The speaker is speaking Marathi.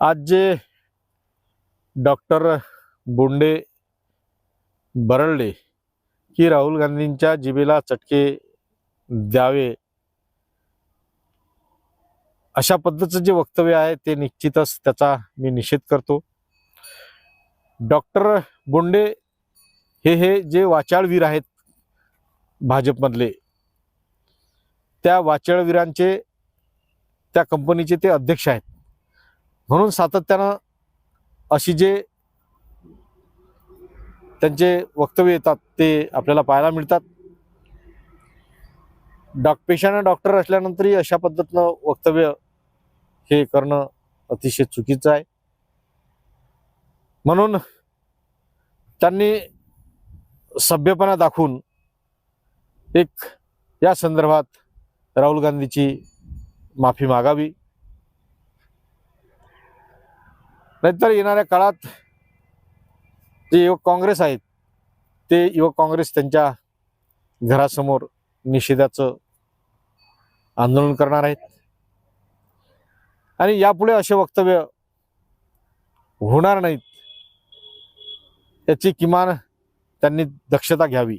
आज जे डॉक्टर बोंडे बरळले की राहुल गांधींच्या जिभेला चटके द्यावे अशा पद्धतीचं जे वक्तव्य आहे ते निश्चितच त्याचा मी निषेध करतो. डॉक्टर बोंडे हे हे जे वाचाळवीर आहेत भाजपमधले त्या वाचाळवीरांचे त्या कंपनीचे ते अध्यक्ष आहेत. म्हणून सातत्यानं अशी जे त्यांचे वक्तव्य येतात ते आपल्याला पाहायला मिळतात. डॉक पेशानं डॉक्टर असल्यानंतरही अशा पद्धतीनं वक्तव्य हे करणं अतिशय चुकीचं आहे. म्हणून त्यांनी सभ्यपणा दाखवून एक या संदर्भात राहुल गांधीची माफी मागावी. नाहीतर येणाऱ्या काळात जे युवक काँग्रेस आहेत ते युवक काँग्रेस त्यांच्या घरासमोर निषेधाचं आंदोलन करणार आहेत. आणि यापुढे असे वक्तव्य होणार नाहीत याची किमान त्यांनी दक्षता घ्यावी.